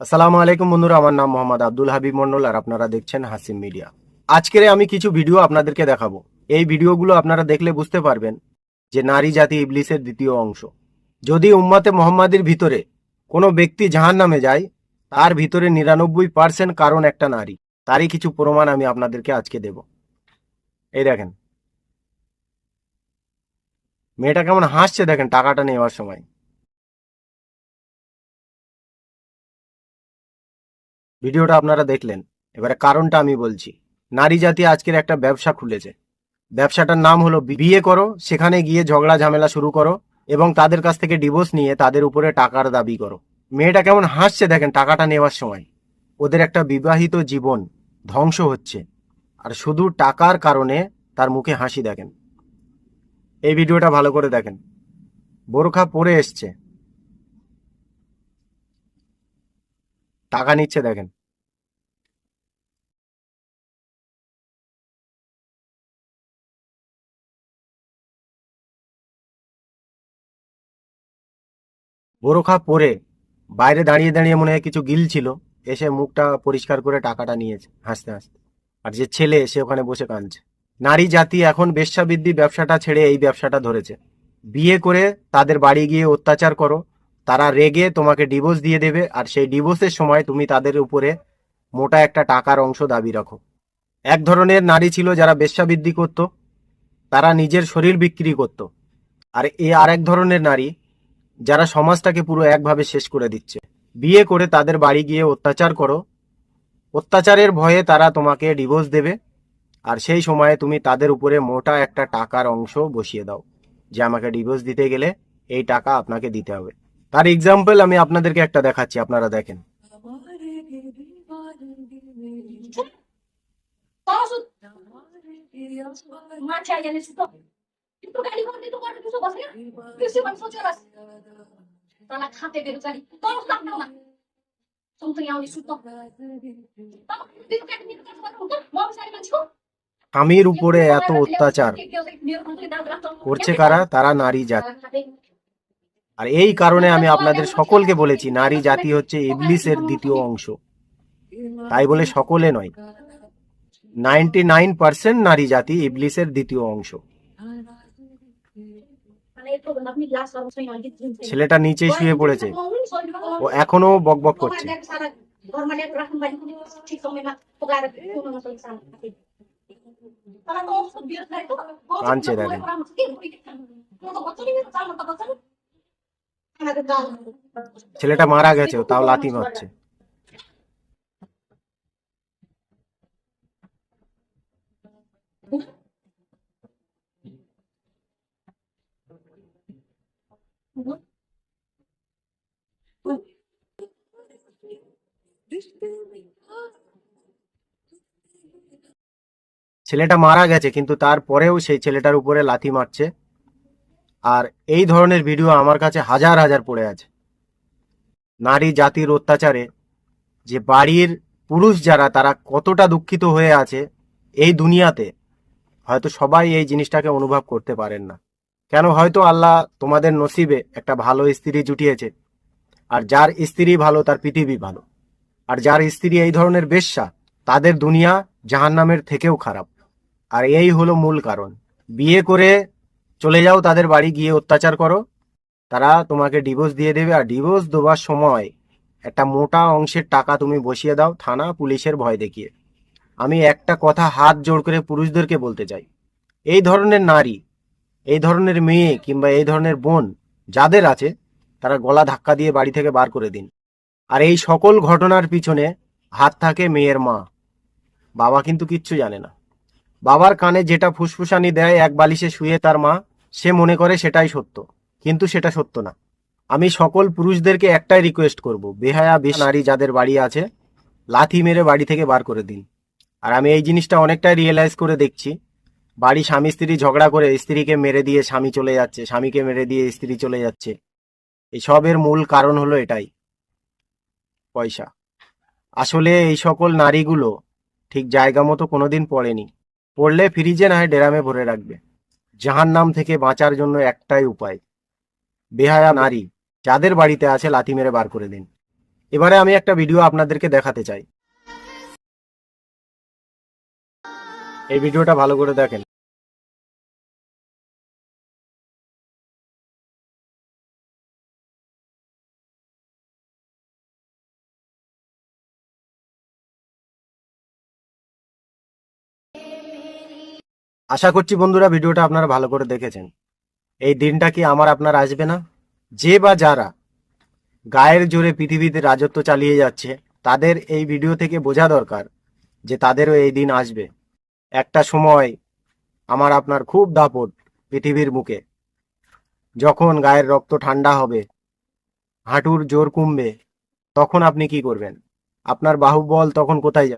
আসসালামু আলাইকুম বন্ধুরা, আমার নাম মোহাম্মদ আব্দুল হাবিব মন্ডল আর আপনারা দেখছেন হাসিম মিডিয়া। আজকের আমি কিছু ভিডিও আপনাদেরকে দেখাবো। এই ভিডিওগুলো আপনারা দেখলে বুঝতে পারবেন যে নারী জাতি ইবলিসের দ্বিতীয় অংশ। যদি উম্মাতে মোহাম্মদের ভিতরে কোনো ব্যক্তি জাহান নামে যায়, তার ভিতরে নিরানব্বই পার্সেন্ট কারণ একটা নারী। তারই কিছু প্রমাণ আমি আপনাদেরকে আজকে দেব। এই দেখেন। মেয়েটা কেমন হাসছে দেখেন টাকাটা নেওয়ার সময়। ভিডিওটা আপনারা দেখলেন। এবারে কারণটা আমি বলছি। নারী জাতি আজকের একটা ব্যবসা খুলেছে। ব্যবসাটার নাম হলো বিয়ে করো, সেখানে গিয়ে ঝগড়া ঝামেলা শুরু করো এবং তাদের কাছ থেকে ডিভোর্স নিয়ে তাদের উপরে টাকার দাবি করো। মেয়েটা কেমন হাসছে দেখেন টাকাটা নেওয়ার সময়। ওদের একটা বিবাহিত জীবন ধ্বংস হচ্ছে। আর শুধু টাকার কারণে তার মুখে হাসি দেখেন। এই ভিডিওটা ভালো করে দেখেন। বোরখা পরে এসছে। টাকা নিচ্ছে দেখেন। বোরখা পরে বাইরে দাঁড়িয়ে দাঁড়িয়ে মনে হয় কিছু গিল ছিল, এসে মুখটা পরিষ্কার করে টাকাটা নিয়েছে হাসতে হাসতে। আর যে ছেলে, সে ওখানে বসে কাঁদছে। নারী জাতি এখন বেশ্যাবৃদ্ধি ব্যবসাটা ছেড়ে এই ব্যবসাটা ধরেছে। বিয়ে করে তাদের বাড়ি গিয়ে অত্যাচার করো তারা রেগে তোমাকে ডিভোর্স দিয়ে দেবে আর সেই ডিভোর্সের সময় তুমি তাদের উপরে মোটা একটা টাকার অংশ দাবি রাখো। এক ধরনের নারী ছিল যারা বেশ্যাবৃদ্ধি করত, তারা নিজের শরীর বিক্রি করত। আর এ আরেক ধরনের নারী যারা সমাজটাকে পুরো একভাবে শেষ করে দিচ্ছে। বিয়ে করে তাদের বাড়ি গিয়ে অত্যাচার করো। অত্যাচারের ভয়ে তারা তোমাকে ডিভোর্স দেবে আর সেই সময়ে তুমি তাদের উপরে মোটা একটা টাকার অংশ বসিয়ে দাও। যে আমাকে ডিভোর্স দিতে গেলে এই টাকা আপনাকে দিতে হবে। তার এক্সাম্পল আমি আপনাদেরকে একটা দেখাচ্ছি, আপনারা দেখেন। স্বামীর উপরে এত অত্যাচার করছে কারা? তারা নারী জাতি। আর এই কারণে আমি আপনাদের সকলকে বলেছি নারী জাতি হচ্ছে ইবলিসের দ্বিতীয় অংশ। তাই বলে সকলে নয়। নাইনটি নাইন পার্সেন্ট নারী জাতি ইবলিসের দ্বিতীয় অংশ। ছেলেটা নিচে শুয়ে পড়েছে। ও এখনও বকবক করছে। কাঁদছে দেখেন। ছেলেটা মারা গেছে তাও লাথি মারছে। ছেলেটা মারা গেছে, কিন্তু তারপরেও সেই ছেলেটার উপরে লাথি মারছে। আর এই ধরনের ভিডিও আমার কাছে হাজার হাজার পড়ে আছে। নারী জাতির অত্যাচারে যে বাড়ির পুরুষ যারা, তারা কতটা দুঃখিত হয়ে আছে এই দুনিয়াতে, হয়তো সবাই এই জিনিসটাকে অনুভব করতে পারেন না। কেন হয়তো আল্লাহ তোমাদের নসিবে একটা ভালো স্ত্রী জুটিয়েছে, আর যার স্ত্রী ভালো, তার পৃথিবী ভালো। আর যার স্ত্রী এই ধরনের বেশ্যা, তাদের দুনিয়া জাহান্নামের থেকেও খারাপ। আর এই হলো মূল কারণ। বিয়ে করে চলে যাও, তাদের বাড়ি গিয়ে অত্যাচার করো। তারা তোমাকে ডিভোর্স দিয়ে দেবে। আর ডিভোর্স দেওয়ার সময় একটা মোটা অংশের টাকা তুমি বসিয়ে দাও থানা পুলিশের ভয় দেখিয়ে। আমি একটা কথা হাত জোড় করে পুরুষদেরকে বলতে চাই। এই ধরনের নারী, এই ধরনের মেয়ে কিংবা এই ধরনের বোন যাদের আছে, তারা গলা ধাক্কা দিয়ে বাড়ি থেকে বার করে দিন। আর এই সকল ঘটনার পিছনে হাত থাকে মেয়ের মা। বাবা কিন্তু কিচ্ছু জানে না। বাবার কানে যেটা ফুসফুসানি দেয়, এক বালিশে শুয়ে তার মা সে মনে করে সেটাই সত্য, কিন্তু সেটা সত্য না। আমি সকল পুরুষদেরকে একটাই রিকোয়েস্ট করব, বেহায়া, বেশ নারী যাদের বাড়ি আছে, লাথি মেরে বাড়ি থেকে বার করে দিন। আর আমি এই জিনিসটা অনেকটাই রিয়েলাইজ করে দেখছি। বাড়ি স্বামী, স্ত্রী ঝগড়া করে স্ত্রীকে মেরে দিয়ে স্বামী চলে যাচ্ছে, স্বামীকে মেরে দিয়ে স্ত্রী চলে যাচ্ছে। এসবের মূল কারণ হলো এটাই, পয়সা। আসলে এই সকল নারীগুলো ঠিক জায়গা মতো কোনোদিন পড়েনি। পড়লে ফ্রিজে না হয় ডেরামে ভরে রাখবে। জাহান নাম থেকে বাঁচার জন্য একটাই উপায়। বেহায়া নারী, যাদের বাড়িতে আছে লাথি মেরে বার করে দিন। এবারে আমি একটা ভিডিও আপনাদেরকে দেখাতে চাই। এই ভিডিওটা ভালো করে দেখেন। আশা করছি বন্ধুরা ভিডিওটা আপনারা ভালো করে দেখেছেন। এই দিনটা কি আমার আপনার আসবে না? যে বা যারা গায়ের জোরে পৃথিবীতে রাজত্ব চালিয়ে যাচ্ছে, তাদের এই ভিডিও থেকে বোঝা দরকার যে তাদেরও এই দিন আসবে। একটা সময় আমার আপনার খুব দাপট পৃথিবীর বুকে। যখন গায়ের রক্ত ঠান্ডা হবে, হাঁটুর জোর কমবে, তখন আপনি কি করবেন? আপনার বাহুবল তখন কোথায় যাবে?